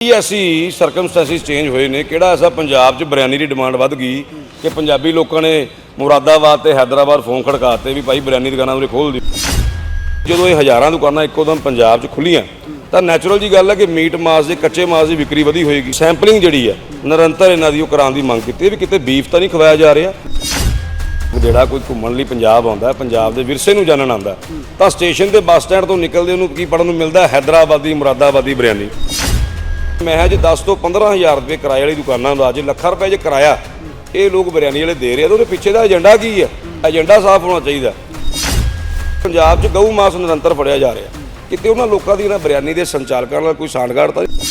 ਕੀ ਐਸੀ circumstances change ਹੋਏ ਨੇ? ਕਿਹੜਾ ਐਸਾ ਪੰਜਾਬ 'ਚ ਬਿਰਿਆਨੀ ਦੀ ਡਿਮਾਂਡ ਵੱਧ ਗਈ ਕਿ ਪੰਜਾਬੀ ਲੋਕਾਂ ਨੇ ਮੁਰਾਦਾਬਾਦ ਤੇ ਹੈਦਰਾਬਾਦ ਫੋਨ ਖੜਕਾਤੇ ਵੀ ਭਾਈ ਬਿਰਿਆਨੀ ਦੁਕਾਨਾਂ ਉਰੇ ਖੋਲ ਦਿਓ। ਜਦੋਂ ਇਹ ਹਜ਼ਾਰਾਂ ਦੁਕਾਨਾਂ ਇੱਕੋ ਦਮ ਪੰਜਾਬ 'ਚ ਖੁੱਲੀਆਂ ਤਾਂ ਨੈਚੁਰਲ ਜੀ ਗੱਲ ਹੈ ਕਿ ਮੀਟ ਮਾਸ ਦੇ, ਕੱਚੇ ਮਾਸ ਦੀ ਵਿਕਰੀ ਵਧੀ ਹੋਏਗੀ। ਸੈਂਪਲਿੰਗ ਜਿਹੜੀ ਹੈ ਨਿਰੰਤਰ ਇਹਨਾਂ ਦੀ ਉਹ ਕਰਾਉਣ ਦੀ ਮੰਗ ਕੀਤੀ ਵੀ ਕਿਤੇ ਬੀਫ ਤਾਂ ਨਹੀਂ ਖਵਾਇਆ ਜਾ ਰਿਹਾ। ਜਿਹੜਾ ਕੋਈ ਘੁੰਮਣ ਲਈ ਪੰਜਾਬ ਆਉਂਦਾ ਪੰਜਾਬ ਦੇ ਵਿਰਸੇ ਨੂੰ ਜਾਣਨ ਆਉਂਦਾ ਤਾਂ ਸਟੇਸ਼ਨ ਤੇ ਬੱਸ ਸਟੈਂਡ ਤੋਂ ਨਿਕਲਦੇ ਉਹਨੂੰ ਕੀ ਪੜਨ ਨੂੰ ਮਿਲਦਾ ਹੈ? ਹੈਦਰਾਬਾਦੀ, ਮੁਰਾਦਾਬਾਦੀ ਬਿਰਿਆਨੀ। ਮੈਂ ਜੇ 10 ਤੋਂ 15000 ਰੁਪਏ ਕਿਰਾਏ ਵਾਲੀ ਦੁਕਾਨਾਂ ਦਾ ਅੱਜ ਲੱਖਾਂ ਰੁਪਏ ਜੇ ਕਿਰਾਇਆ ਇਹ ਲੋਕ ਬਿਰਿਆਨੀ ਵਾਲੇ ਦੇ ਰਹੇ ਆ ਤਾਂ ਉਹਦੇ ਪਿੱਛੇ ਦਾ ਏਜੰਡਾ ਕੀ ਹੈ ਏਜੰਡਾ ਸਾਫ਼ ਹੋਣਾ ਚਾਹੀਦਾ। ਪੰਜਾਬ 'ਚ ਗਊ ਮਾਸ ਨਿਰੰਤਰ ਫੜਿਆ ਜਾ ਰਿਹਾ। ਕਿਤੇ ਉਹਨਾਂ ਲੋਕਾਂ ਦੀ ਇਹਨਾਂ ਬਿਰਿਆਨੀ ਦੇ ਸੰਚਾਲਕਾਂ ਨਾਲ ਕੋਈ ਸਾਂਠਗਾੜ ਤਾਂ ਨਹੀਂ?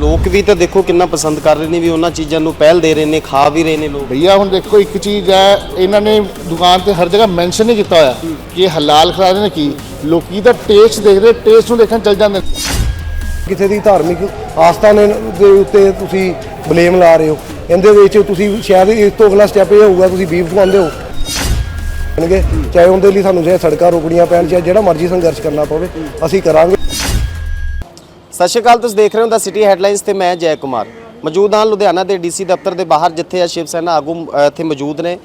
ਲੋਕ ਵੀ ਤਾਂ ਦੇਖੋ ਕਿੰਨਾ ਪਸੰਦ ਕਰ ਰਹੇ ਨੇ ਵੀ ਉਹਨਾਂ ਚੀਜ਼ਾਂ ਨੂੰ ਪਹਿਲ ਦੇ ਰਹੇ ਨੇ ਖਾ ਵੀ ਰਹੇ ਨੇ ਲੋਕ। ਭਈਆ ਹੁਣ ਦੇਖੋ ਇੱਕ ਚੀਜ਼ ਹੈ ਇਹਨਾਂ ਨੇ ਦੁਕਾਨ ਤੇ ਹਰ ਜਗ੍ਹਾ ਮੈਂਸ਼ਨ ਨਹੀਂ ਕੀਤਾ ਹੋਇਆ ਕਿ ਇਹ ਹਲਾਲ ਖਾ ਰਹੇ ਨੇ ਕੀ? ਲੋਕੀ ਤਾਂ ਟੇਸਟ ਦੇਖਦੇ ਟੇਸਟ ਨੂੰ ਦੇਖਣ ਚੱਲ ਜਾਂਦੇ ਨੇ। ਕਿਸੇ ਦੀ ਧਾਰਮਿਕ ਆਸਥਾ ਨੇ ਦੇ ਉੱਤੇ ਤੁਸੀਂ ਬਲੇਮ ਲਾ ਰਹੇ ਹੋ। ਇਹਦੇ ਵਿੱਚ ਤੁਸੀਂ ਸ਼ਾਇਦ ਇਸ ਤੋਂ ਅਗਲਾ ਸਟੈਪ ਇਹ ਹੋਊਗਾ, ਤੁਸੀਂ ਬੀਫ ਖਵਾਉਂਦੇ ਹੋ। ਕਹਿਣਗੇ ਚਾਹੇ ਉਹਦੇ ਲਈ ਸਾਨੂੰ ਚਾਹੇ ਸੜਕਾਂ ਰੋਕਣੀਆਂ ਪੈਣ ਚਾਹੇ ਜਿਹੜਾ ਮਰਜ਼ੀ ਸੰਘਰਸ਼ ਕਰਨਾ ਪਵੇ, ਅਸੀਂ ਕਰਾਂਗੇ। ਸਤਿ ਸ਼੍ਰੀ ਅਕਾਲ, ਤੁਸੀਂ ਦੇਖ ਰਹੇ ਹੋ ਦਾ ਸਿਟੀ ਹੈਡਲਾਈਨਸ ਤੇ ਮੈਂ ਜੈ ਕੁਮਾਰ। ਮੌਜੂਦ ਹਾਂ ਲੁਧਿਆਣਾ ਦੇ ਡੀਸੀ ਦਫ਼ਤਰ ਦੇ ਬਾਹਰ, ਜਿੱਥੇ ਆ ਸ਼ਿਵ ਸੈਨਾ ਆਗੂ ਇੱਥੇ ਮੌਜੂਦ ਨੇ।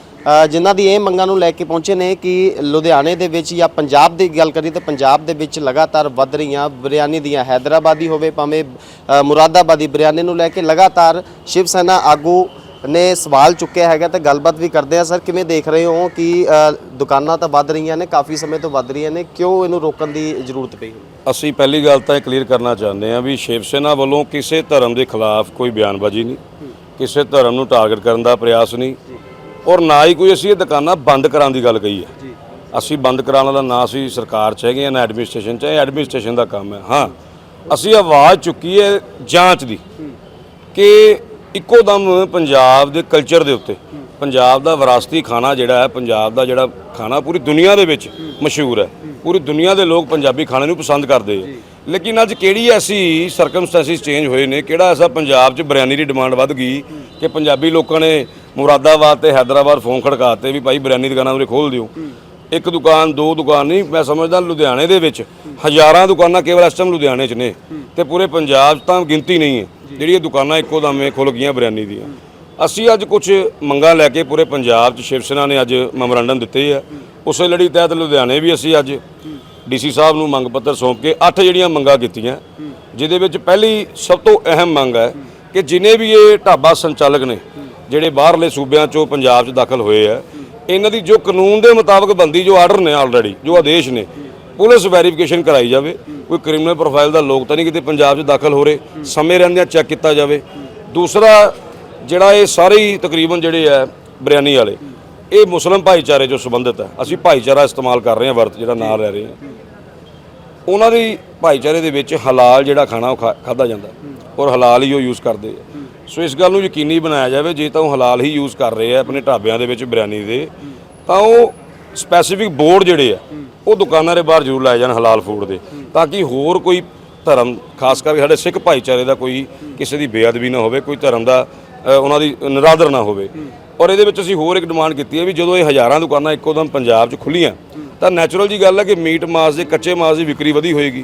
ਜਿਨ੍ਹਾਂ ਦੀ ਇਹ ਮੰਗਾਂ ਨੂੰ ਲੈ ਕੇ ਪਹੁੰਚੇ ਨੇ ਕਿ ਲੁਧਿਆਣੇ ਦੇ ਵਿੱਚ ਜਾਂ ਪੰਜਾਬ ਦੀ ਗੱਲ ਕਰੀਏ ਤਾਂ ਪੰਜਾਬ ਦੇ ਵਿੱਚ ਲਗਾਤਾਰ ਵੱਧ ਰਹੀਆਂ ਬਿਰਿਆਨੀ ਦੀਆਂ ਹੈਦਰਾਬਾਦੀ ਹੋਵੇ, ਭਾਵੇਂ ਮੁਰਾਦਾਬਾਦੀ, ਬਿਰਿਆਨੀ ਨੂੰ ਲੈ ਕੇ ਲਗਾਤਾਰ ਸ਼ਿਵ ਸੈਨਾ ਆਗੂ ਨੇ ਸਵਾਲ ਚੁੱਕਿਆ ਹੈਗਾ ਤੇ ਗੱਲਬਾਤ ਵੀ ਕਰਦੇ ਆ। ਸਰ ਕਿਵੇਂ ਦੇਖ ਰਹੇ ਹੋ ਕਿ ਦੁਕਾਨਾਂ ਤਾਂ ਵੱਧ ਰਹੀਆਂ ਨੇ ਕਾਫੀ ਸਮੇਂ ਤੋਂ ਵੱਧ ਰਹੀਆਂ ਨੇ ਕਿਉਂ ਇਹਨੂੰ ਰੋਕਣ ਦੀ ਜ਼ਰੂਰਤ ਪਈ ਅਸੀਂ ਪਹਿਲੀ ਗੱਲ ਤਾਂ ਇਹ ਕਲੀਅਰ ਕਰਨਾ ਚਾਹੁੰਦੇ ਹਾਂ ਵੀ ਸ਼ਿਵ ਸੈਨਾ ਵੱਲੋਂ ਕਿਸੇ ਧਰਮ ਦੇ ਖਿਲਾਫ ਕੋਈ ਬਿਆਨਬਾਜ਼ੀ ਨਹੀਂ ਕਿਸੇ ਧਰਮ ਨੂੰ ਟਾਰਗੇਟ ਕਰਨ ਦਾ ਪ੍ਰਯਾਸ ਨਹੀਂ ਔਰ ਨਾ ਹੀ ਕੋਈ ਅਸੀਂ ਇਹ ਦੁਕਾਨਾਂ ਬੰਦ ਕਰਾਉਣ ਦੀ ਗੱਲ ਕਹੀ ਹੈ। ਅਸੀਂ ਬੰਦ ਕਰਾਉਣ ਵਾਲਾ ਨਾ ਅਸੀਂ ਸਰਕਾਰ 'ਚ ਹੈਗੇ ਹਾਂ ਨਾ ਐਡਮਿਨਿਸਟ੍ਰੇਸ਼ਨ 'ਚ ਇਹ ਐਡਮਿਨਿਸਟ੍ਰੇਸ਼ਨ ਦਾ ਕੰਮ ਹੈ। ਹਾਂ ਅਸੀਂ ਆਵਾਜ਼ ਚੁੱਕੀ ਹੈ ਜਾਂਚ ਦੀ ਕਿ ਇੱਕੋ ਦਮ ਪੰਜਾਬ ਦੇ ਕਲਚਰ ਦੇ ਉੱਤੇ। ਪੰਜਾਬ ਦਾ ਵਿਰਾਸਤੀ ਖਾਣਾ ਜਿਹੜਾ ਹੈ ਪੰਜਾਬ ਦਾ ਜਿਹੜਾ ਖਾਣਾ ਪੂਰੀ ਦੁਨੀਆ ਦੇ ਵਿੱਚ ਮਸ਼ਹੂਰ ਹੈ। ਪੂਰੀ ਦੁਨੀਆ ਦੇ ਲੋਕ ਪੰਜਾਬੀ ਖਾਣੇ ਨੂੰ ਪਸੰਦ ਕਰਦੇ ਆ। ਲੇਕਿਨ ਅੱਜ ਕਿਹੜੀ ਐਸੀ ਸਰਕਮਸਟੈਂਸਿਸ ਚੇਂਜ ਹੋਏ ਨੇ ਕਿਹੜਾ ਐਸਾ ਪੰਜਾਬ 'ਚ ਬਿਰਿਆਨੀ ਦੀ ਡਿਮਾਂਡ ਵੱਧ ਗਈ ਕਿ ਪੰਜਾਬੀ ਲੋਕਾਂ ਨੇ ਮੁਰਾਦਾਬਾਦ ਤੇ ਹੈਦਰਾਬਾਦ ਫੋਨ ਖੜਕਾਤੇ ਵੀ ਭਾਈ ਬਿਰਿਆਨੀ ਦੁਕਾਨਾਂ ਉਰੇ ਖੋਲ ਦਿਓ। ਇੱਕ ਦੁਕਾਨ ਦੋ ਦੁਕਾਨ ਨਹੀਂ ਮੈਂ ਸਮਝਦਾ ਲੁਧਿਆਣੇ ਦੇ ਵਿੱਚ ਹਜ਼ਾਰਾਂ ਦੁਕਾਨਾਂ ਕੇਵਲ ਇਸ ਟਾਈਮ ਲੁਧਿਆਣੇ 'ਚ ਨੇ ਤੇ ਪੂਰੇ ਪੰਜਾਬ 'ਚ ਤਾਂ ਗਿਣਤੀ ਨਹੀਂ ਹੈ। ਜਿਹੜੀ ਇਹ ਦੁਕਾਨਾਂ ਇੱਕੋ ਦਮੇ ਖੁੱਲ ਗਈਆਂ ਬਿਰਿਆਨੀ ਦੀਆਂ। ਅਸੀਂ ਅੱਜ ਕੁਝ ਮੰਗਾਂ ਲੈ ਕੇ ਪੂਰੇ ਪੰਜਾਬ 'ਚ ਸ਼ਿਵ ਸੈਨਾ ਨੇ ਅੱਜ ਮੈਮੋਰੰਡਮ ਦਿੱਤੇ ਆ। ਉਸੇ ਲੜੀ ਤਹਿਤ ਲੁਧਿਆਣੇ ਵੀ ਅਸੀਂ ਅੱਜ ਡੀਸੀ ਸਾਹਿਬ ਨੂੰ ਮੰਗ ਪੱਤਰ ਸੌਂਪ ਕੇ ਅੱਠ ਜਿਹੜੀਆਂ ਮੰਗਾਂ ਕੀਤੀਆਂ ਜਿਹਦੇ ਵਿੱਚ ਪਹਿਲੀ ਸਭ ਤੋਂ ਅਹਿਮ ਮੰਗ ਹੈ ਕਿ ਜਿਨੇ ਵੀ ਇਹ ਢਾਬਾ ਸੰਚਾਲਕ ਨੇ ਜਿਹੜੇ ਬਾਹਰਲੇ ਸੂਬਿਆਂ 'ਚੋਂ ਪੰਜਾਬ 'ਚ ਦਾਖਲ ਹੋਏ ਆ ਇਹਨਾਂ ਦੀ ਜੋ ਕਾਨੂੰਨ ਦੇ ਮੁਤਾਬਕ ਬੰਦੀ ਜੋ ਆਰਡਰ ਨੇ ਆਲਰੇਡੀ ਜੋ ਆਦੇਸ਼ ਨੇ, ਪੁਲਿਸ ਵੈਰੀਫਿਕੇਸ਼ਨ ਕਰਾਈ ਜਾਵੇ। ਕੋਈ ਕ੍ਰਿਮੀਨਲ ਪ੍ਰੋਫਾਈਲ ਦਾ ਲੋਕ ਤਾਂ ਨਹੀਂ ਕਿਤੇ ਪੰਜਾਬ 'ਚ ਦਾਖਲ ਹੋ ਰਹੇ। ਸਮੇਂ ਰਹਿੰਦਿਆਂ ਚੈੱਕ ਕੀਤਾ ਜਾਵੇ। ਦੂਸਰਾ, ਜਿਹੜਾ ਇਹ ਸਾਰੇ ਹੀ ਤਕਰੀਬਨ ਜਿਹੜੇ ਆ ਬਿਰਿਆਨੀ ਵਾਲੇ, ਇਹ ਮੁਸਲਮ ਭਾਈਚਾਰੇ ਜੋ ਸੰਬੰਧਿਤ ਹੈ, ਅਸੀਂ ਭਾਈਚਾਰਾ ਇਸਤੇਮਾਲ ਕਰ ਰਹੇ ਹਾਂ ਵਰਤ ਜਿਹੜਾ ਨਾਂ ਰਹਿ ਰਹੇ ਹਾਂ। ਉਹਨਾਂ ਦੀ ਭਾਈਚਾਰੇ ਦੇ ਵਿੱਚ ਹਲਾਲ ਜਿਹੜਾ ਖਾਣਾ ਉਹ ਖਾਦਾ ਜਾਂਦਾ। ਔਰ ਹਲਾਲ ਹੀ ਉਹ ਯੂਜ਼ ਕਰਦੇ ਆ। ਸੋ ਇਸ ਗੱਲ ਨੂੰ ਯਕੀਨੀ ਬਣਾਇਆ ਜਾਵੇ, ਜੇ ਤਾਂ ਉਹ ਹਲਾਲ ਹੀ ਯੂਜ਼ ਕਰ ਰਹੇ ਆ ਆਪਣੇ ਢਾਬਿਆਂ ਦੇ ਵਿੱਚ ਬਿਰਿਆਨੀ ਦੇ, ਤਾਂ ਉਹ ਸਪੈਸੀਫਿਕ ਬੋਰਡ ਜਿਹੜੇ ਆ, ਉਹ ਦੁਕਾਨਾਂ ਦੇ ਬਾਹਰ ਜ਼ਰੂਰ ਲਾਏ ਜਾਣ ਹਲਾਲ ਫੂਡ ਦੇ, ਤਾਂ ਕਿ ਹੋਰ ਕੋਈ ਧਰਮ, ਖਾਸ ਕਰਕੇ ਸਾਡੇ ਸਿੱਖ ਭਾਈਚਾਰੇ ਦਾ ਕੋਈ ਕਿਸੇ ਦੀ ਬੇਅਦਬੀ ਨਾ ਹੋਵੇ, ਕੋਈ ਧਰਮ ਦਾ ਉਹਨਾਂ ਦੀ ਨਿਰਾਦਰ ਨਾ ਹੋਵੇ। ਔਰ ਇਹਦੇ ਵਿੱਚ ਅਸੀਂ ਹੋਰ ਇੱਕ ਡਿਮਾਂਡ ਕੀਤੀ ਹੈ ਵੀ ਜਦੋਂ ਇਹ ਹਜ਼ਾਰਾਂ ਦੁਕਾਨਾਂ ਇੱਕੋ ਦਮ ਪੰਜਾਬ 'ਚ ਖੁੱਲੀਆਂ, ਤਾਂ ਨੈਚੁਰਲ ਜੀ ਗੱਲ ਹੈ ਕਿ ਮੀਟ, ਮਾਸ ਦੇ ਕੱਚੇ ਮਾਸ ਦੀ ਵਿਕਰੀ ਵਧੀ ਹੋਏਗੀ,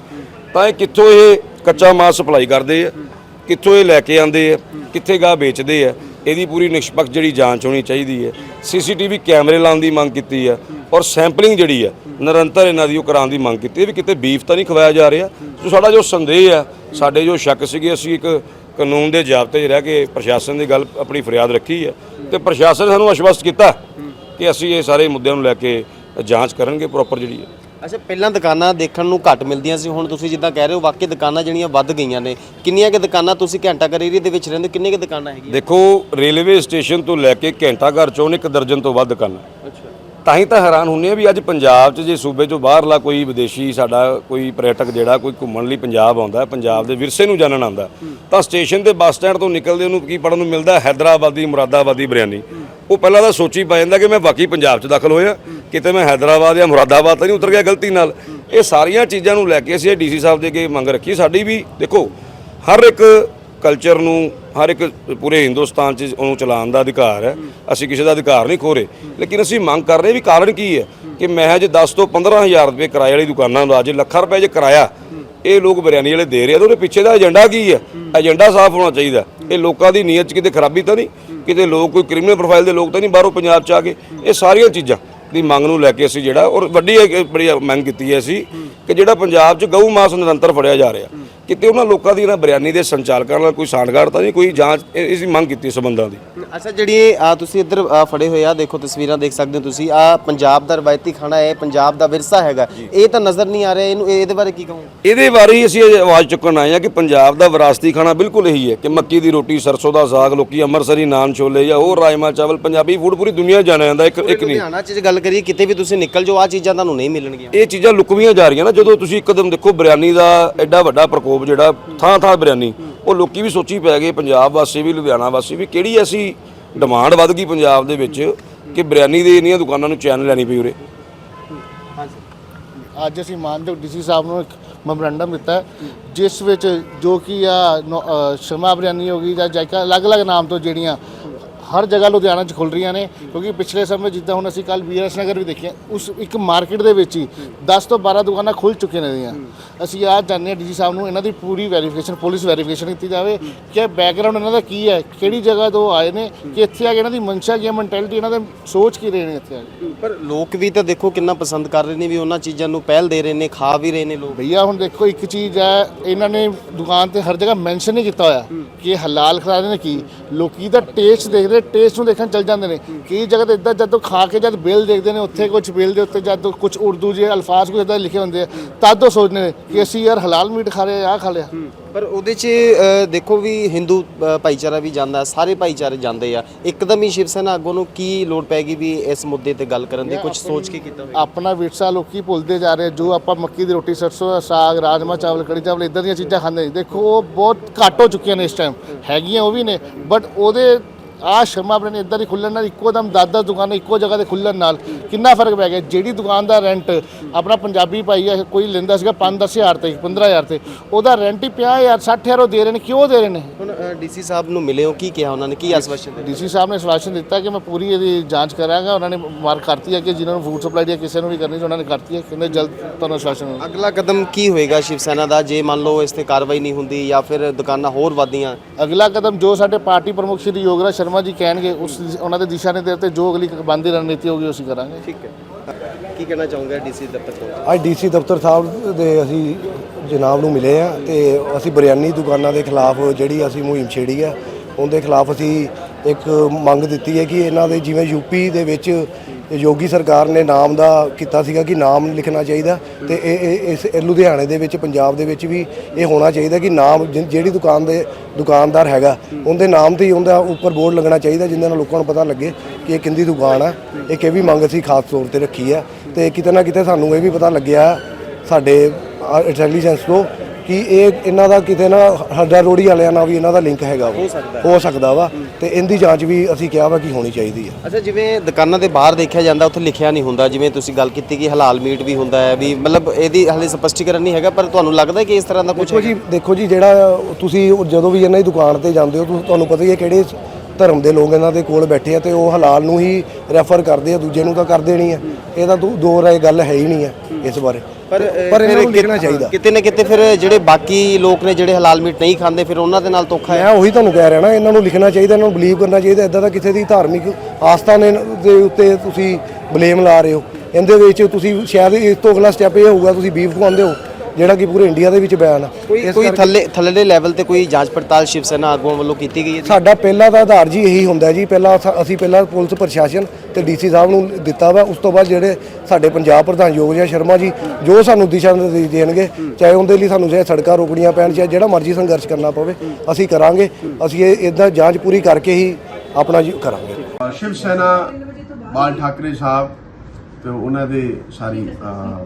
ਤਾਂ ਇਹ ਕਿੱਥੋਂ ਇਹ ਕੱਚਾ ਮਾਸ ਸਪਲਾਈ ਕਰਦੇ ਆ? ਕਿੱਥੋਂ ਇਹ ਲੈ ਕੇ ਆਉਂਦੇ ਆ, ਕਿੱਥੇ ਗਾ ਵੇਚਦੇ ਆ, ਇਹਦੀ ਪੂਰੀ ਨਿਸ਼ਪਕਸ਼ ਜਿਹੜੀ ਜਾਂਚ ਹੋਣੀ ਚਾਹੀਦੀ ਹੈ। ਸੀਸੀਟੀਵੀ ਕੈਮਰੇ ਲਾਉਣ ਦੀ ਮੰਗ ਕੀਤੀ ਹੈ ਔਰ ਸੈਂਪਲਿੰਗ ਜਿਹੜੀ ਹੈ ਨਿਰੰਤਰ ਇਹਨਾਂ ਦੀ ਉਹ ਕਰਾਉਣ ਦੀ ਮੰਗ ਕੀਤੀ ਹੈ ਵੀ ਕਿਤੇ ਬੀਫ ਤਾਂ ਨਹੀਂ ਖਵਾਇਆ ਜਾ ਰਿਹਾ। ਸੋ ਸਾਡਾ ਜੋ ਸੰਦੇਹ ਹੈ ਸਾਡੇ ਜੋ ਸ਼ੱਕ ਸੀਗੇ, ਅਸੀਂ ਇੱਕ ਕਾਨੂੰਨ ਦੇ ਜਾਬਤੇ 'ਚ ਰਹਿ ਕੇ ਪ੍ਰਸ਼ਾਸਨ ਦੀ ਗੱਲ ਆਪਣੀ ਫਰਿਆਦ ਰੱਖੀ ਹੈ ਤੇ ਪ੍ਰਸ਼ਾਸਨ ਸਾਨੂੰ ਆਸ਼ਵਸਤ ਕੀਤਾ ਕਿ ਅਸੀਂ ਇਹ ਸਾਰੇ ਮੁੱਦਿਆਂ ਨੂੰ ਲੈ ਕੇ ਜਾਂਚ ਕਰਨਗੇ ਪ੍ਰੋਪਰ ਜਿਹੜੀ ਹੈ ਅੱਛਾ ਪਹਿਲਾਂ ਦੁਕਾਨਾਂ ਦੇਖਣ ਨੂੰ ਘੱਟ ਮਿਲਦੀਆਂ ਸੀ ਹੁਣ ਤੁਸੀਂ ਜਿੱਦਾਂ ਕਹਿ ਰਹੇ ਹੋ ਵਾਕਈ ਦੁਕਾਨਾਂ ਜਿਹੜੀਆਂ ਵੱਧ ਗਈਆਂ ਨੇ। ਕਿੰਨੀਆਂ ਕਿ ਦੁਕਾਨਾਂ ਤੁਸੀਂ ਘੰਟਾ ਘਰ ਏਰੀਆ ਦੇ ਵਿੱਚ ਰਹਿੰਦੇ ਹੋ? ਕਿੰਨੀਆਂ ਕਿ ਦੁਕਾਨਾਂ ਹੈਗੀਆਂ? ਦੇਖੋ ਰੇਲਵੇ ਸਟੇਸ਼ਨ ਤੋਂ ਲੈ ਕੇ ਘੰਟਾ ਘਰ ਚੋਂ ਇੱਕ ਦਰਜਨ ਤੋਂ ਵੱਧ ਦੁਕਾਨਾਂ। ਅੱਛਾ। ਤਾਂ ਹੀ ਤਾਂ ਹੈਰਾਨ ਹੁੰਨੇ ਆ ਵੀ ਅੱਜ ਪੰਜਾਬ 'ਚ ਜੇ ਸੂਬੇ 'ਚੋਂ ਬਾਹਰਲਾ ਕੋਈ ਵਿਦੇਸ਼ੀ ਸਾਡਾ ਕੋਈ ਪਰਯਟਕ ਜਿਹੜਾ ਕੋਈ ਘੁੰਮਣ ਲਈ ਪੰਜਾਬ ਆਉਂਦਾ ਹੈ, ਪੰਜਾਬ ਦੇ ਵਿਰਸੇ ਨੂੰ ਜਾਣਨ ਆਉਂਦਾ ਤਾਂ ਸਟੇਸ਼ਨ ਤੇ ਬੱਸ ਸਟੈਂਡ ਤੋਂ ਨਿਕਲਦੇ ਉਹਨੂੰ ਕੀ ਪੜਨ ਨੂੰ ਮਿਲਦਾ ਹੈ? ਹੈਦਰਾਬਾਦੀ ਮੁਰਾਦਾਬਾਦੀ ਬਿਰਿਆਨੀ। ਉਹ ਪਹਿਲਾਂ ਤਾਂ ਸੋਚੀ ਪਾ ਜਾਂਦਾ ਕਿ ਮੈਂ ਬਾਕੀ ਪੰਜਾਬ 'ਚ ਦਾਖਲ ਹੋਇਆ। ਕਿਤੇ ਮੈਂ ਹੈਦਰਾਬਾਦ ਜਾਂ ਮੁਰਾਦਾਬਾਦ ਤਾਂ ਨਹੀਂ ਉਤਰ ਗਿਆ ਗਲਤੀ ਨਾਲ। ਇਹ ਸਾਰੀਆਂ ਚੀਜ਼ਾਂ ਨੂੰ ਲੈ ਕੇ ਅਸੀਂ ਡੀਸੀ ਸਾਹਿਬ ਦੇ ਅੱਗੇ ਮੰਗ ਰੱਖੀ। ਸਾਡੀ ਵੀ ਦੇਖੋ, ਹਰ ਇੱਕ ਕਲਚਰ ਨੂੰ, ਹਰ ਇੱਕ ਪੂਰੇ ਹਿੰਦੁਸਤਾਨ 'ਚ ਉਹਨੂੰ ਚਲਾਉਣ ਦਾ ਅਧਿਕਾਰ ਹੈ। ਅਸੀਂ ਕਿਸੇ ਦਾ ਅਧਿਕਾਰ ਨਹੀਂ ਖੋ ਰਹੇ। ਲੇਕਿਨ ਅਸੀਂ ਮੰਗ ਕਰ ਰਹੇ ਵੀ ਕਾਰਨ ਕੀ ਹੈ? ਕਿ ਮਹਿਜ 10 ਤੋਂ 15000 ਰੁਪਏ ਕਿਰਾਏ ਵਾਲੀ ਦੁਕਾਨਾਂ ਦਾ ਅੱਜ ਲੱਖਾਂ ਰੁਪਏ ਜੇ ਕਿਰਾਇਆ ਇਹ ਲੋਕ ਬਿਰਿਆਨੀ ਵਾਲੇ ਦੇ ਰਹੇ ਆ ਤੇ ਉਹਦੇ ਪਿੱਛੇ ਦਾ ਏਜੰਡਾ ਕੀ ਹੈ? ਏਜੰਡਾ ਸਾਫ਼ ਹੋਣਾ ਚਾਹੀਦਾ। ਇਹ ਲੋਕਾਂ ਦੀ ਨੀਅਤ 'ਚ ਕਿਤੇ ਖਰਾਬੀ ਤਾਂ ਨਹੀਂ? ਕਿਤੇ ਲੋਕ ਕੋਈ ਕ੍ਰਿਮੀਨਲ ਪ੍ਰੋਫਾਈਲ ਦੇ ਲੋਕ ਤਾਂ ਨਹੀਂ ਬਾਹਰੋਂ ਪੰਜਾਬ 'ਚ ਆ ਕੇ? ਇਹ ਸਾਰੀਆਂ ਚੀਜ਼ਾਂ। ਦੀ ਮੰਗ ਨੂੰ ਲੈ ਕੇ ਅਸੀਂ ਜਿਹੜਾ ਔਰ ਵੱਡੀ ਇੱਕ ਬੜੀ ਮੰਗ ਕੀਤੀ ਹੈ ਅਸੀਂ ਕਿ ਜਿਹੜਾ ਪੰਜਾਬ 'ਚ ਗਊ ਮਾਸ ਨਿਰੰਤਰ ਫੜਿਆ ਜਾ ਰਿਹਾ। ਕਿਤੇ ਉਹਨਾਂ ਲੋਕਾਂ ਦੀ ਨਾ ਬਿਰਿਆਨੀ ਦੇ ਸੰਚਾਲਕਾਂ ਨਾਲ ਕੋਈ ਸਾਂਠਗਾੜ ਤਾਂ ਨਹੀਂ ਕੋਈ ਜਾਂਚ ਇਹ- ਇਸ ਦੀ ਮੰਗ ਕੀਤੀ ਇਸ ਸੰਬੰਧਾਂ ਦੀ। ਅੱਛਾ ਜਿਹੜੀ ਆ ਤੁਸੀਂ ਇੱਧਰ ਆ, ਫੜੇ ਹੋਏ ਆ ਦੇਖੋ ਤਸਵੀਰਾਂ ਦੇਖ ਸਕਦੇ ਹੋ ਤੁਸੀਂ ਆ ਪੰਜਾਬ ਦਾ ਰਵਾਇਤੀ ਖਾਣਾ ਹੈ ਪੰਜਾਬ ਦਾ ਵਿਰਸਾ ਹੈਗਾ। ਇਹ ਤਾਂ ਨਜ਼ਰ ਨਹੀਂ ਆ ਰਿਹਾ ਇਹਨੂੰ ਇਹਦੇ ਬਾਰੇ ਕੀ ਕਹੋ ਇਹਦੇ ਬਾਰੇ ਹੀ ਅਸੀਂ ਆਵਾਜ਼ ਚੁੱਕਣ ਆਏ ਹਾਂ ਕਿ ਪੰਜਾਬ ਦਾ ਵਿਰਾਸਤੀ ਖਾਣਾ ਬਿਲਕੁਲ ਇਹੀ ਹੈ ਕਿ ਮੱਕੀ ਦੀ ਰੋਟੀ ਸਰਸੋਂ ਦਾ ਸਾਗ ਲੋਕੀ ਅੰਮ੍ਰਿਤਸਰੀ ਨਾਨ ਛੋਲੇ ਜਾਂ ਹੋਰ ਰਾਜਮਾ ਚਾਵਲ ਪੰਜਾਬੀ ਫੂਡ ਪੂਰੀ ਦੁਨੀਆ 'ਚ ਜਾਣਿਆ ਜਾਂਦਾ ਇੱਕ ਇੱਕ ਨਹੀਂ। ਲੁਧਿਆਣਾ ਚ ਜੇ ਗੱਲ ਕਰੀਏ ਕਿਤੇ ਵੀ ਤੁਸੀਂ ਨਿਕਲ ਜਾਓ ਆ ਚੀਜ਼ਾਂ ਤੁਹਾਨੂੰ ਨਹੀਂ ਮਿਲਣਗੀਆਂ। ਇਹ ਚੀਜ਼ਾਂ ਲੁਕਵੀਆਂ ਜਾ ਰਹੀਆਂ ਨਾ ਜਦੋਂ ਤੁਸੀਂ ਇੱਕਦਮ ਦੇਖੋ ਬਿਰਿਆਨੀ ਦਾ ਐਡਾ ਵੱਡਾ ਪ੍ਰਕੋਪ ਜਿਹੜਾ ਥਾਂ ਥਾਂ ਬਿਰਿਆਨੀ ਉਹ ਲੋਕੀ ਵੀ ਸੋਚੀ ਪੈ ਗਏ ਪੰਜਾਬ ਵਾਸੀ ਵੀ ਲੁਧਿਆਣਾ ਵਾਸੀ ਵੀ ਕਿਹੜੀ ਐਸੀ ਡਿਮਾਂਡ ਵੱਧ ਗਈ ਪੰਜਾਬ ਦੇ ਵਿੱਚ ਕਿ ਬਿਰਿਆਨੀ ਦੇ ਇੰਨੀਆਂ ਦੁਕਾਨਾਂ ਨੂੰ ਚੈਨ ਲੈਣੀ ਪਈ ਉਰੇ? ਅੱਜ ਅਸੀਂ ਮਾਨਯੋਗ ਡੀਸੀ ਸਾਹਿਬ ਨੂੰ ਇੱਕ ਮੈਮੋਰੈਂਡਮ ਦਿੱਤਾ ਹੈ, ਜਿਸ ਵਿੱਚ ਜੋ ਕਿ ਆ ਨੌ- ਅ, ਸ਼ਰਮਾ ਬਿਰਿਆਨੀ ਹੋ ਗਈ ਜਾਂ ਜਾਇਕਾ ਅਲੱਗ-ਅਲੱਗ ਨਾਮ ਤੋਂ ਜਿਹੜੀਆਂ ਹਰ ਜਗ੍ਹਾ ਲੁਧਿਆਣਾ 'ਚ ਖੁੱਲ ਰਹੀਆਂ ਨੇ ਕਿਉਂਕਿ ਪਿਛਲੇ ਸਮੇਂ ਜਿੱਦਾਂ ਹੁਣ ਅਸੀਂ ਕੱਲ ਬੀਆਰਐਸ ਨਗਰ ਵੀ ਦੇਖਿਆ ਉਸ ਇੱਕ ਮਾਰਕੀਟ ਦੇ ਵਿੱਚ ਹੀ 10 ਤੋਂ 12 ਦੁਕਾਨਾਂ ਖੁੱਲ ਚੁੱਕੀਆਂ ਨੇ ਦੀਆਂ ਅਸੀਂ ਆਹ ਜਾਣਦੇ ਹਾਂ ਡੀਸੀ ਸਾਹਿਬ ਨੂੰ ਇਹਨਾਂ ਦੀ ਪੂਰੀ ਵੈਰੀਫਿਕੇਸ਼ਨ ਪੁਲਿਸ ਵੈਰੀਫਿਕੇਸ਼ਨ ਕੀਤੀ ਜਾਵੇ ਕਿ ਬੈਕਗ੍ਰਾਉਂਡ ਇਹਨਾਂ ਦਾ ਕੀ ਹੈ ਕਿਹੜੀ ਜਗ੍ਹਾ ਤੋਂ ਆਏ ਨੇ ਕਿ ਇੱਥੇ ਆ ਕੇ ਇਹਨਾਂ ਦੀ ਮਨਸ਼ਾ ਕੀ ਹੈ ਮੈਂਟੈਲਿਟੀ ਇਹਨਾਂ ਦੇ ਸੋਚ ਕੀ ਰਹੇ ਨੇ ਇੱਥੇ ਆ ਕੇ। ਪਰ ਲੋਕ ਵੀ ਤਾਂ ਦੇਖੋ ਕਿੰਨਾ ਪਸੰਦ ਕਰ ਰਹੇ ਨੇ ਵੀ ਉਹਨਾਂ ਚੀਜ਼ਾਂ ਨੂੰ ਪਹਿਲ ਦੇ ਰਹੇ ਨੇ ਖਾ ਵੀ ਰਹੇ ਨੇ ਲੋਕ। ਭਈਆ ਹੁਣ ਦੇਖੋ ਇੱਕ ਚੀਜ਼ ਹੈ ਇਹਨਾਂ ਨੇ ਦੁਕਾਨ ਤੇ ਹਰ ਜਗ੍ਹਾ ਮੈਂਸ਼ਨ ਨਹੀਂ ਕੀਤਾ ਹੋਇਆ ਕਿ ਇਹ ਹਲਾਲ ਖਾ ਰਹੇ ਨੇ ਕੀ। ਲੋਕੀ ਤਾਂ ਟੇਸਟ ਦੇਖਦੇ ਟੇਸਟ ਨੂੰ ਦੇਖਣ ਚੱਲ ਜਾਂਦੇ ਨੇ। ਕਈ ਜਗ੍ਹਾ ਤੇ ਇਦਾਂ ਜਦੋਂ ਖਾ ਕੇ ਜਦ ਬਿੱਲ ਦੇਖਦੇ ਨੇ ਉੱਥੇ ਕੁਝ ਬਿੱਲ ਦੇ ਉੱਤੇ ਜਦ ਕੁਝ ਉਰਦੂ ਜਿਹੇ ਅਲਫਾਜ਼ ਕੁਝ ਇਦਾਂ ਲਿਖੇ ਹੁੰਦੇ ਆ ਤਦ ਉਹ ਸੋਚਦੇ ਨੇ ਕਿ ਅਸੀਂ ਯਾਰ ਹਲਾਲ ਮੀਟ ਖਾ ਰਹੇ ਆ ਖਾ ਲਿਆ। ਪਰ ਉਹਦੇ 'ਚ ਦੇਖੋ ਵੀ ਹਿੰਦੂ ਭਾਈਚਾਰਾ ਵੀ ਜਾਂਦਾ ਸਾਰੇ ਭਾਈਚਾਰੇ ਜਾਂਦੇ ਆ। ਇੱਕਦਮ ਹੀ ਸ਼ਿਵ ਸੈਨਾ ਅੱਗੋਂ ਨੂੰ ਕੀ ਲੋੜ ਪੈਗੀ ਵੀ ਇਸ ਮੁੱਦੇ ਤੇ ਗੱਲ ਕਰਨ ਦੀ? ਕੁਝ ਸੋਚ ਕੇ ਕੀਤਾ ਹੋਵੇ। ਆਪਣਾ ਵਿਰਸਾ ਲੋਕੀ ਭੁੱਲਦੇ ਜਾ ਰਹੇ ਜੋ ਆਪਾਂ ਮੱਕੀ ਦੀ ਰੋਟੀ ਸਰਸੋਂ ਦਾ ਸਾਗ ਰਾਜਮਾ ਚਾਵਲ ਕੜੀ ਚਾਵਲ ਇਦਾਂ ਦੀਆਂ ਚੀਜ਼ਾਂ ਖਾਂਦੇ ਦੇਖੋ ਉਹ ਬਹੁਤ ਘੱਟ ਹੋ ਚੁੱਕੀਆਂ ਨੇ ਇਸ ਟਾਈਮ ਹੈਗੀਆਂ ਉਹ ਵੀ ਨੇ ਬਟ ਉਹਦੇ ਆ ਸ਼ਰਮਾ ਆਪਣੇ ਇਦਾਂ ਦੀ ਖੁੱਲਣ ਨਾਲ ਇੱਕੋ ਦਮ 10-10 ਦੁਕਾਨਾਂ ਇੱਕੋ ਜਗ੍ਹਾ ਤੇ ਖੁੱਲਣ ਨਾਲ ਕਿੰਨਾ ਫ਼ਰਕ ਪੈ ਗਿਆ? ਜਿਹੜੀ ਦੁਕਾਨ ਦਾ ਰੈਂਟ ਆਪਣਾ ਪੰਜਾਬੀ ਭਾਈ ਆ ਕੋਈ ਲੈਂਦਾ ਸੀਗਾ 5-10 ਹਜ਼ਾਰ ਤੇ 15000 ਤੇ ਉਹਦਾ ਰੈਂਟ ਹੀ 50000 60000 ਉਹ ਦੇ ਰਹੇ ਨੇ ਕਿਉਂ ਦੇ ਰਹੇ ਨੇ? ਹੁਣ ਡੀਸੀ ਸਾਹਿਬ ਨੂੰ ਮਿਲੇ ਹੋ ਕੀ ਕਿਹਾ ਉਹਨਾਂ ਨੇ? ਕੀ ਆਸ਼ਵਾਸਨ ਦਿੱਤਾ ਡੀਸੀ ਸਾਹਿਬ ਨੇ ਸਵਾਸ਼ਨ ਦਿੱਤਾ ਕਿ ਮੈਂ ਪੂਰੀ ਇਹਦੀ ਜਾਂਚ ਕਰਾਂਗਾ ਉਹਨਾਂ ਨੇ ਮਾਰਕ ਕਰਤੀ ਹੈ ਕਿ ਜਿਨ੍ਹਾਂ ਨੂੰ ਫੂਡ ਸਪਲਾਈ ਦੀ ਕਿਸੇ ਨੂੰ ਵੀ ਕਰਨੀ ਸੀ ਉਹਨਾਂ ਨੇ ਕਰਤੀ ਹੈ ਕਹਿੰਦੇ ਜਲਦ ਤੁਹਾਨੂੰ ਸਵਾਸ਼ਨ ਅਗਲਾ ਕਦਮ ਕੀ ਹੋਏਗਾ ਸ਼ਿਵ ਸੈਨਾ ਦਾ? ਜੇ ਮੰਨ ਲਓ ਇਸ ਤੇ ਕਾਰਵਾਈ ਨਹੀਂ ਹੁੰਦੀ ਜਾਂ ਫਿਰ ਦੁਕਾਨਾਂ ਹੋਰ ਵਧਦੀਆਂ। ਅਗਲਾ ਕਦਮ ਜੋ ਸਾਡੇ ਪਾਰਟੀ ਪ੍ਰਮੁੱਖ ਸ਼੍ਰੀ ਯੋਗਰਾਜ ਸ਼ਰਮਾ ਜੀ ਕਹਿਣਗੇ ਉਸ ਉਹਨਾਂ ਦੇ ਦਿਸ਼ਾ ਨਿਰਦੇਸ਼ ਤੇ ਜੋ ਅਗਲੀ ਬੰਦੀ ਰਣਨੀਤੀ ਹੋਗੀ ਅਸੀਂ ਕਰਾਂਗੇ। ਠੀਕ ਹੈ। ਕੀ ਕਹਿਣਾ ਚਾਹੋਗੇ ਡੀਸੀ ਦਫ਼ਤਰ ਤੋਂ? ਅੱਜ ਡੀਸੀ ਦਫ਼ਤਰ ਸਾਹਿਬ ਦੇ ਅਸੀਂ ਜਨਾਬ ਨੂੰ ਮਿਲੇ ਆ ਤੇ ਅਸੀਂ ਬਿਰਿਆਨੀ ਦੁਕਾਨਾਂ ਦੇ ਖਿਲਾਫ ਜਿਹੜੀ ਅਸੀਂ ਮੁਹਿੰਮ ਛੇੜੀ ਆ ਉਹਦੇ ਖਿਲਾਫ ਅਸੀਂ ਇੱਕ ਮੰਗ ਦਿੱਤੀ ਹੈ ਕਿ ਇਹਨਾਂ ਦੇ ਜਿਵੇਂ ਯੂਪੀ ਦੇ ਵਿੱਚ ਯੋਗੀ ਸਰਕਾਰ ਨੇ ਨਾਮ ਦਾ ਕੀਤਾ ਸੀਗਾ ਕਿ ਨਾਮ ਲਿਖਣਾ ਚਾਹੀਦਾ ਤੇ ਇਹ ਇਸ ਲੁਧਿਆਣੇ ਦੇ ਵਿੱਚ ਪੰਜਾਬ ਦੇ ਵਿੱਚ ਵੀ ਇਹ ਹੋਣਾ ਚਾਹੀਦਾ ਕਿ ਨਾਮ ਜਿਹੜੀ ਦੁਕਾਨ ਦੇ ਦੁਕਾਨਦਾਰ ਹੈਗਾ ਉਹਦੇ ਨਾਮ ਤੇ ਹੀ ਉਹਦਾ ਉੱਪਰ ਬੋਰਡ ਲੱਗਣਾ ਚਾਹੀਦਾ ਜਿੰਦੇ ਨਾਲ ਲੋਕਾਂ ਨੂੰ ਪਤਾ ਲੱਗੇ ਕਿ ਇਹ ਕਿੰਦੀ ਦੁਕਾਨ ਆ। ਇਹ ਵੀ ਮੰਗ ਅਸੀਂ ਖਾਸ ਤੌਰ ਤੇ ਰੱਖੀ ਆ ਤੇ ਕਿਤੇ ਨਾ ਕਿਤੇ ਸਾਨੂੰ ਇਹ ਵੀ ਪਤਾ ਲੱਗਿਆ ਸਾਡੇ ਇੰਟੈਲੀਜੈਂਸ ਤੋਂ ਕਿ ਇਹ ਇਹਨਾਂ ਦਾ ਕਿਤੇ ਨਾ ਹੱਡਾ ਰੋੜੀ ਵਾਲਿਆਂ ਨਾਲ ਵੀ ਇਹਨਾਂ ਦਾ ਲਿੰਕ ਹੈਗਾ। ਹੋ ਸਕਦਾ ਵਾ। ਤੇ ਇਹਦੀ ਜਾਂਚ ਵੀ ਅਸੀਂ ਕਿਹਾ ਵਾ ਕਿ ਹੋਣੀ ਚਾਹੀਦੀ ਆ। ਅੱਛਾ ਜਿਵੇਂ ਦੁਕਾਨਾਂ ਦੇ ਬਾਹਰ ਦੇਖਿਆ ਜਾਂਦਾ ਉੱਥੇ ਲਿਖਿਆ ਨਹੀਂ ਹੁੰਦਾ ਜਿਵੇਂ ਤੁਸੀਂ ਗੱਲ ਕੀਤੀ ਕਿ ਹਲਾਲ ਮੀਟ ਵੀ ਹੁੰਦਾ ਹੈ ਵੀ ਮਤਲਬ ਇਹਦੀ ਹਲੇ ਸਪਸ਼ਟੀਕਰਨ ਨਹੀਂ ਹੈਗਾ ਪਰ ਤੁਹਾਨੂੰ ਲੱਗਦਾ ਹੈ ਕਿ ਇਸ ਤਰ੍ਹਾਂ ਦਾ ਕੁਝ ਦੇਖੋ ਜੀ ਦੇਖੋ ਜੀ ਜਿਹੜਾ ਤੁਸੀਂ ਜਦੋਂ ਵੀ ਇਹਨਾਂ ਦੀ ਦੁਕਾਨ ਤੇ ਜਾਂਦੇ ਹੋ ਤੁਸੀਂ- ਤੁਹਾਨੂੰ ਪਤਾ ਹੀ ਹੈ ਕਿਹੜੇ ਧਰਮ ਦੇ ਲੋਕ ਇਹਨਾਂ ਦੇ ਕੋਲ ਬੈਠੇ ਆ ਤੇ ਉਹ ਹਲਾਲ ਨੂੰ ਹੀ ਰੈਫਰ ਕਰਦੇ ਆ ਦੂਜੇ ਨੂੰ ਤਾਂ ਕਰਦੇ ਨਹੀਂ ਆ। ਇਹ ਤਾਂ ਦੋ- ਦੋ ਰਾਏ ਗੱਲ ਹੈ ਹੀ ਨਹੀਂ ਆ ਇਸ ਬਾਰੇ। ਪਰ ਪਰ ਇਹਨਾਂ ਨੂੰ ਲਿਖਣਾ ਚਾਹੀਦਾ। ਕਿਤੇ ਨਾ ਕਿਤੇ ਫਿਰ ਜਿਹੜੇ ਬਾਕੀ ਲੋਕ ਨੇ ਜਿਹੜੇ ਹਲਾਲ ਮੀਟ ਨਹੀਂ ਖਾਂਦੇ ਫਿਰ ਉਹਨਾਂ ਦੇ ਨਾਲ ਧੋਖਾ ਹੈ। ਮੈਂ ਉਹੀ ਤੁਹਾਨੂੰ ਕਹਿ ਰਿਹਾ ਨਾ ਇਹਨਾਂ ਨੂੰ ਲਿਖਣਾ ਚਾਹੀਦਾ ਇਹਨਾਂ ਨੂੰ ਬਲੀਵ ਕਰਨਾ ਚਾਹੀਦਾ ਇਦਾਂ ਦਾ ਕਿਸੇ ਦੀ ਧਾਰਮਿਕ ਆਸਥਾ ਨੇ ਦੇ ਉੱਤੇ ਤੁਸੀਂ ਬਲੇਮ ਲਾ ਰਹੇ ਹੋ। ਇਹਦੇ ਵਿੱਚ ਤੁਸੀਂ ਸ਼ਾਇਦ ਇਸ ਤੋਂ ਅਗਲਾ ਸਟੈਪ ਇਹ ਹੋਊਗਾ ਤੁਸੀਂ ਬੀਫ ਖਵਾਉਂਦੇ ਹੋ। ਜਿਹੜਾ ਕਿ ਪੂਰੇ ਇੰਡੀਆ ਦੇ ਵਿੱਚ ਬੈਨ ਆ। ਕੋਈ ਇਸ ਕੋਈ ਕਰਕੇ ਥੱਲੇ ਥੱਲੇਲੇ ਲੈਵਲ ਤੇ ਕੋਈ ਜਾਂਚ ਪੜਤਾਲ ਸ਼ਿਵ ਸੈਨਾ ਆਗੂਆਂ ਵੱਲੋਂ ਕੀਤੀ ਗਈ ਹੈ ਜੀ? ਸਾਡਾ ਪਹਿਲਾ ਦਾ ਆਧਾਰ ਜੀ ਇਹੀ ਹੁੰਦਾ ਜੀ। ਪਹਿਲਾਂ ਅਸਾਂ- ਅਸੀਂ ਪਹਿਲਾਂ ਪੁਲਿਸ ਪ੍ਰਸ਼ਾਸਨ ਤੇ ਡੀਸੀ ਸਾਹਿਬ ਨੂੰ ਦਿੱਤਾ ਵਾ। ਉਸ ਤੋਂ ਬਾਅਦ ਜਿਹੜੇ ਸਾਡੇ ਪੰਜਾਬ ਪ੍ਰਧਾਨ ਯੋਗਿਆ ਸ਼ਰਮਾ ਜੀ ਜੋ ਸਾਨੂੰ ਦਿਸ਼ਾ ਨਿਰਦੇਸ਼ ਦੇਣਗੇ ਚਾਹੇ ਉਹਦੇ ਲਈ ਸਾਨੂੰ ਚਾਹੇ ਸੜਕਾਂ ਰੋਕਣੀਆਂ ਪੈਣ ਚਾਹੇ ਜਿਹੜਾ ਮਰਜ਼ੀ ਸੰਘਰਸ਼ ਕਰਨਾ ਪਵੇ ਅਸੀਂ ਕਰਾਂਗੇ। ਅਸੀਂ ਇਹ ਇਦਾਂ ਜਾਂਚ ਪੂਰੀ ਕਰਕੇ ਹੀ ਆਪਣਾ ਜੀ ਕਰਾਂਗੇ। ਸ਼ਿਵ ਸੈਨਾ ਬਾਲ ਠਾਕਰੇ ਸਾਹਿਬ ਤੇ ਉਹਨਾਂ ਦੇ ਸਾਰੀ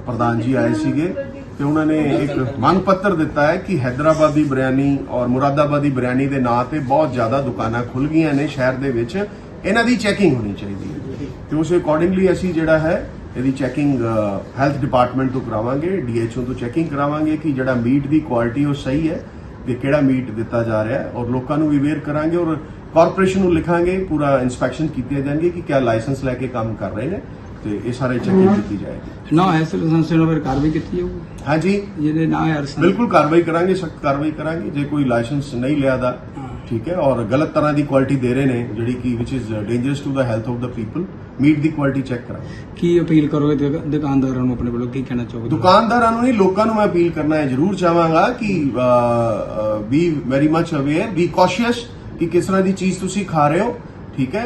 ਪ੍ਰਧਾਨ ਜੀ ਆਏ ਸੀਗੇ। ਤੇ ਉਹਨਾਂ ਨੇ ਇੱਕ ਮੰਗ ਪੱਤਰ ਦਿੱਤਾ ਹੈ ਕਿ ਹੈਦਰਾਬਾਦੀ ਬਿਰਿਆਨੀ ਔਰ ਮੁਰਾਦਾਬਾਦੀ ਬਿਰਿਆਨੀ ਦੇ ਨਾਂ ਤੇ ਬਹੁਤ ਜ਼ਿਆਦਾ ਦੁਕਾਨਾਂ ਖੁੱਲ ਗਈਆਂ ਨੇ ਸ਼ਹਿਰ ਦੇ ਵਿੱਚ। ਇਹਨਾਂ ਦੀ ਚੈਕਿੰਗ ਹੋਣੀ ਚਾਹੀਦੀ ਹੈ। ਤੇ ਉਸ ਅਕੋਰਡਿੰਗਲੀ ਅਸੀਂ ਜਿਹੜਾ ਹੈ, ਇਹਦੀ ਚੈਕਿੰਗ ਹੈਲਥ ਡਿਪਾਰਟਮੈਂਟ ਤੋਂ ਕਰਾਵਾਂਗੇ ਡੀਐਚਓ ਤੋਂ ਚੈਕਿੰਗ ਕਰਾਵਾਂਗੇ ਕਿ ਜਿਹੜਾ ਮੀਟ ਦੀ ਕੁਆਲਿਟੀ ਉਹ ਸਹੀ ਹੈ ਕਿ ਕਿਹੜਾ ਮੀਟ ਦਿੱਤਾ ਜਾ ਰਿਹਾ ਹੈ ਔਰ ਲੋਕਾਂ ਨੂੰ ਵੀ ਅਵੇਅਰ ਕਰਾਂਗੇ ਔਰ ਕਾਰਪੋਰੇਸ਼ਨ ਨੂੰ ਲਿਖਾਂਗੇ, ਪੂਰਾ ਇਨਸਪੈਕਸ਼ਨ ਕੀਤੇ ਜਾਣਗੇ ਕਿ ਕਿਆ ਲਾਇਸੈਂਸ ਲੈ ਕੇ ਕੰਮ ਕਰ ਰਹੇ ਨੇ। ਤੇ ਇਹ ਸਾਰੇ ਚੈਕਿੰਗ ਕੀਤੀ ਜਾਏਗੀ। ਨਾ ਐਸ ਲਾਇਸੈਂਸ ਉਹਨਾਂ ਪਰ ਕਾਰਵਾਈ ਕੀਤੀ ਜਾਊਗੀ? ਹਾਂਜੀ। ਜਿਹਦੇ ਨਾ ਹੈ ਲਾਇਸੈਂਸ ਬਿਲਕੁਲ ਕਾਰਵਾਈ ਕਰਾਂਗੇ ਸਖਤ ਕਾਰਵਾਈ ਕਰਾਂਗੇ। ਜੇ ਕੋਈ ਲਾਇਸੈਂਸ ਨਹੀਂ ਲਿਆ ਦਾ ਠੀਕ ਹੈ ਔਰ ਗਲਤ ਤਰ੍ਹਾਂ ਦੀ ਕੁਆਲਿਟੀ ਦੇ ਰਹੇ ਨੇ ਜਿਹੜੀ ਕਿ ਵਿਚ is dangerous to the health of the people meat the quality check ਕਰਾਂਗੇ। ਕੀ ਅਪੀਲ ਕਰੋਗੇ ਦੁਕ- ਦੁਕਾਨਦਾਰਾਂ ਨੂੰ ਆਪਣੇ ਵੱਲੋਂ? ਕੀ ਕਹਿਣਾ ਚਾਹੋਗੇ? ਦੁਕਾਨਦਾਰਾਂ ਨੂੰ ਨਹੀਂ ਲੋਕਾਂ ਨੂੰ ਮੈਂ ਅਪੀਲ ਕਰਨਾ ਹੈ ਜ਼ਰੂਰ ਚਾਹਾਂਗਾ ਕਿ be very much aware be cautious ਕਿ ਕਿਸ ਤਰ੍ਹਾਂ ਦੀ ਚੀਜ਼ ਤੁਸੀਂ ਖਾ ਰਹੇ ਹੋ। ਠੀਕ ਹੈ?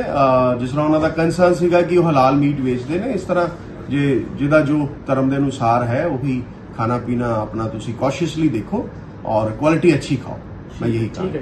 ਜਿਸ ਤਰ੍ਹਾਂ ਉਹਨਾਂ ਦਾ ਕੰਸਰਨ ਸੀਗਾ ਕਿ ਉਹ ਹਲਾਲ ਮੀਟ ਵੇਚਦੇ ਨੇ ਇਸ ਤਰ੍ਹਾਂ ਜੇ ਜਿਹਦਾ ਜੋ ਧਰਮ ਦੇ ਅਨੁਸਾਰ ਹੈ ਉਹੀ ਖਾਣਾ ਪੀਣਾ ਆਪਣਾ ਤੁਸੀਂ ਕੌਸ਼ੀਅਸਲੀ ਦੇਖੋ ਔਰ ਕੁਆਲਿਟੀ ਅੱਛੀ ਖਾਓ। ਮੈਂ ਯਹੀ ਕਹਾਂਗਾ।